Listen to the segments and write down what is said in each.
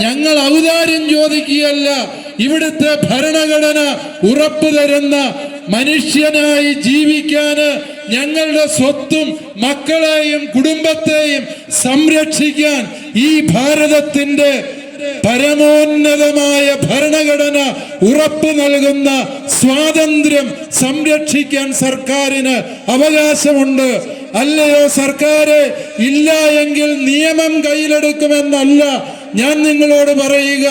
ഞങ്ങൾ ഔദാര്യം ചോദിക്കുകയല്ല ഇവിടുത്തെ ഭരണഘടന ഉറപ്പു തരുന്ന മനുഷ്യനായി ജീവിക്കാന് ഞങ്ങളുടെ സ്വത്തും മക്കളെയും കുടുംബത്തെയും സംരക്ഷിക്കാൻ ഈ ഭാരതത്തിന്റെ പരമോന്നതമായ ഭരണഘടന ഉറപ്പ് നൽകുന്ന സ്വാതന്ത്ര്യം സംരക്ഷിക്കാൻ സർക്കാരിന് അവകാശമുണ്ട്. അല്ലയോ സർക്കാര്? ഇല്ല എങ്കിൽ നിയമം കയ്യിലെടുക്കുമെന്നല്ല ഞാൻ നിങ്ങളോട് പറയുക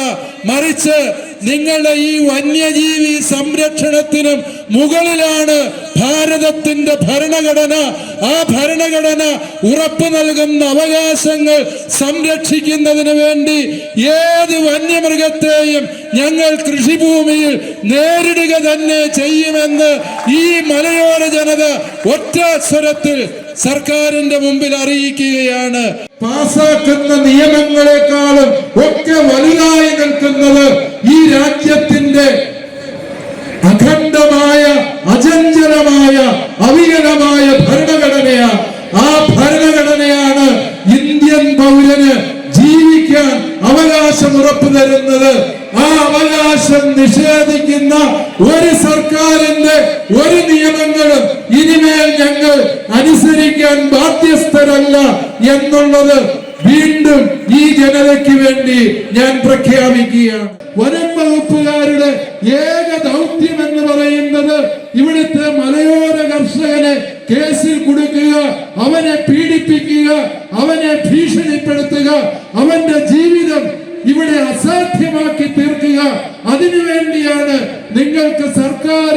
മറിച്ച് നിങ്ങളുടെ ഈ വന്യജീവി സംരക്ഷണത്തിനും മുകളിലാണ് ഭാരതത്തിന്റെ ഭരണഘടന. ആ ഭരണഘടന ഉറപ്പു നൽകുന്ന അവകാശങ്ങൾ സംരക്ഷിക്കുന്നതിന് വേണ്ടി ഏത് വന്യമൃഗത്തെയും ഞങ്ങൾ കൃഷിഭൂമിയിൽ നേരിടുക തന്നെ ചെയ്യുമെന്ന് ഈ മലയോര ജനത ഒറ്റ സ്വരത്തിൽ സർക്കാരിന്റെ മുമ്പിൽ അറിയിക്കുകയാണ്. പാസാക്കുന്ന നിയമങ്ങളെക്കാളും ഒക്കെ വലുതായി നിൽക്കുന്നത് ഈ രാജ്യത്തിന്റെ അഖണ്ഡമായ അചഞ്ചലമായ അവികലമായ നിഷേധിക്കുന്ന ഒരു സർക്കാരിന്റെ ഒരു നിയമങ്ങളും ഇനിമേൽ ഞങ്ങൾ അനുസരിക്കാൻ ബാധ്യസ്ഥരല്ല എന്നുള്ളത് വീണ്ടും ഈ ജനതയ്ക്ക് വേണ്ടി ഞാൻ പ്രഖ്യാപിക്കുകയാണ്. വനം വകുപ്പുകാരുടെ ഏക ദൗത്യം എന്ന് പറയുന്നത് ഇവിടുത്തെ മലയോര കർഷകനെ കേസിൽ കൊടുക്കുക അവനെ പീഡിപ്പിക്കുക അവനെ ഭീഷണിപ്പെടുത്തുക അവന്റെ ജീവിതം ഇവിടെ അസാധ്യമാക്കി തീർക്കുക അതിനുവേണ്ടിയാണ് നിങ്ങൾക്ക് സർക്കാർ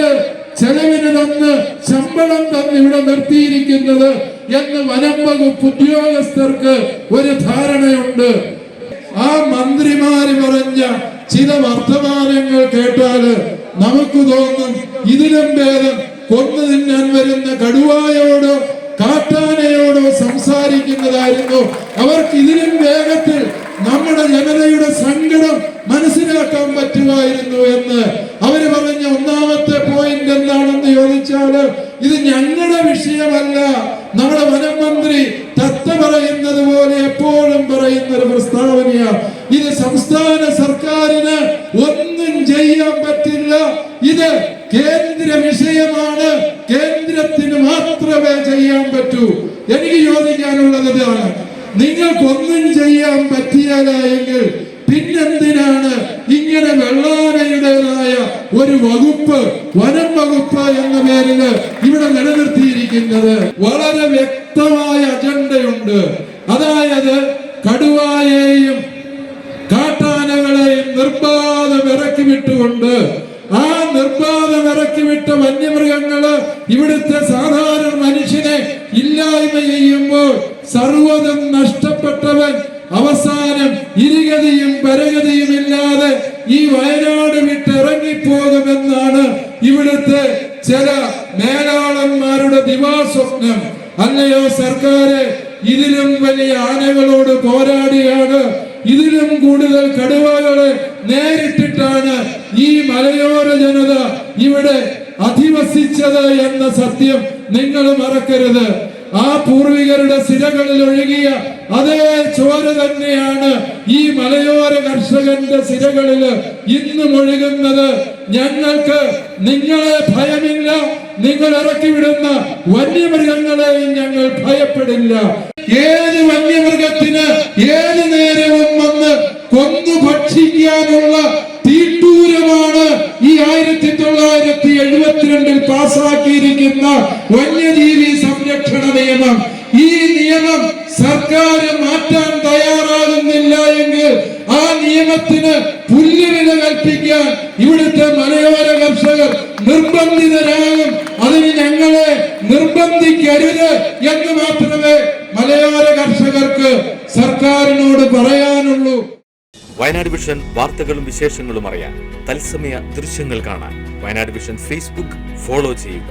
ചെലവിന് തന്ന് ശമ്പളം തന്ന് ഇവിടെ നിർത്തിയിരിക്കുന്നത് എന്ന് വനം വകുപ്പ് ഉദ്യോഗസ്ഥർക്ക് ഒരു ധാരണയുണ്ട്. ആ മന്ത്രിമാര് പറഞ്ഞ ചില വർത്തമാനങ്ങൾ കേട്ടാൽ നമുക്ക് തോന്നും ഇതിലും ഭേദം കൊന്നു തിന്നാൻ വരുന്ന കടുവായോടോ കാട്ടാനയോടോ സംസാരിക്കുന്നതായിരുന്നു. അവർക്ക് ഇതിലും വേഗത്തിൽ നമ്മുടെ ജനതയുടെ സങ്കടം മനസ്സിലാക്കാൻ പറ്റുമായിരുന്നു എന്ന് അവർ പറഞ്ഞ ഒന്നാമത്തെ പോയിന്റ് എന്താണെന്ന് ചോദിച്ചാൽ ഇത് ഞങ്ങളുടെ വിഷയമല്ല. നമ്മുടെ വനം മന്ത്രി തത്ത പറയുന്നത് പോലെ എപ്പോഴും പറയുന്ന ഒരു പ്രസ്താവനയാണ് ഇത് സംസ്ഥാന സർക്കാരിന് ഒന്നും ചെയ്യാൻ പറ്റില്ല. ഇത് കേന്ദ്ര വിഷയമാണ്. കേന്ദ്രത്തിന് മാത്രമേ ചെയ്യാൻ പറ്റൂ. എനിക്ക് ചോദിക്കാനുള്ളത് ഇതാണ്. നിങ്ങൾക്കൊന്നും ചെയ്യാൻ പറ്റിയാല എങ്കിൽ പിന്നെന്തിനാണ് ഇങ്ങനെ വെള്ളാനയുടേതായ ഒരു വകുപ്പ് വനം വകുപ്പ് എന്ന പേരിൽ ഇവിടെ നിലനിർത്തിയിരിക്കുന്നത്? വളരെ വ്യക്തമായ അജണ്ടയുണ്ട്. അതായത് കടുവായെയും കാട്ടാനകളെയും നിർബാധം ഇറക്കി വിട്ടുകൊണ്ട് ആ നിർബാധം ഇറക്കി വിട്ട വന്യമൃഗങ്ങൾ ഇവിടുത്തെ സാധാരണ മനുഷ്യനെ ഇല്ലായ്മ ചെയ്യുമ്പോൾ സർവതും നഷ്ടപ്പെട്ടവൻ അവസാനം ഇരുഗതിയും പരഗതിയും ഇല്ലാതെ ഈ വയനാട് വിട്ടിറങ്ങിപ്പോകുമെന്നാണ് ഇവിടുത്തെ ചില മേലാളന്മാരുടെ ദിവാസ്വപ്നം. അല്ലയോ സർക്കാര് ഇതിലും വലിയ ആനകളോട് പോരാടിയാണ്. ഇതിലും കൂടുതൽ കടുവകളെ നേരിട്ടിട്ടാണ് ഈ മലയോര ജനത ഇവിടെ അധിവസിച്ചത് എന്ന സത്യം നിങ്ങൾ മറക്കരുത്. ആ പൂർവികരുടെ സിരകളിൽ ഒഴുകിയ അതേ ചോര തന്നെയാണ് ഈ മലയോര കർഷകന്റെ സിരകളിൽ ഇന്നും ഒഴുകുന്നത്. ഞങ്ങൾക്ക് നിങ്ങളെ ഭയമില്ല. നിങ്ങൾ ഇറക്കി വിടുന്ന വന്യമൃഗങ്ങളെയും ഞങ്ങൾ ഭയപ്പെടില്ല. ഏത് വന്യമൃഗത്തിന് ഏത് നേരവും വന്ന് കൊന്നു ഭക്ഷിക്കാനുള്ള തീട്ടൂരമാണ് ഈ ആയിരത്തി തൊള്ളായിരത്തി എഴുപത്തിരണ്ടിൽ പാസാക്കിയിരിക്കുന്ന വന്യജീവി സംരക്ഷണ നിയമം. ഈ നിയമം സർക്കാർ മാറ്റാൻ തയ്യാറാകുന്നില്ല എങ്കിൽ ആ നിയമത്തിന് പുല്ലുവില കൽപ്പിക്കാൻ ഇവിടുത്തെ മലയോര കർഷകർ നിർബന്ധിതരാകും. അതിന് ഞങ്ങളെ നിർബന്ധിക്കരുത് എന്ന് മാത്രമേ മലയോര കർഷകർക്ക് സർക്കാരിനോട് പറയാനുള്ളൂ. വയനാട് വിഷൻ വാർത്തകളും വിശേഷങ്ങളും അറിയാൻ തത്സമയ ദൃശ്യങ്ങൾ കാണാൻ വയനാട് വിഷൻ ഫേസ്ബുക്ക് ഫോളോ ചെയ്യുക.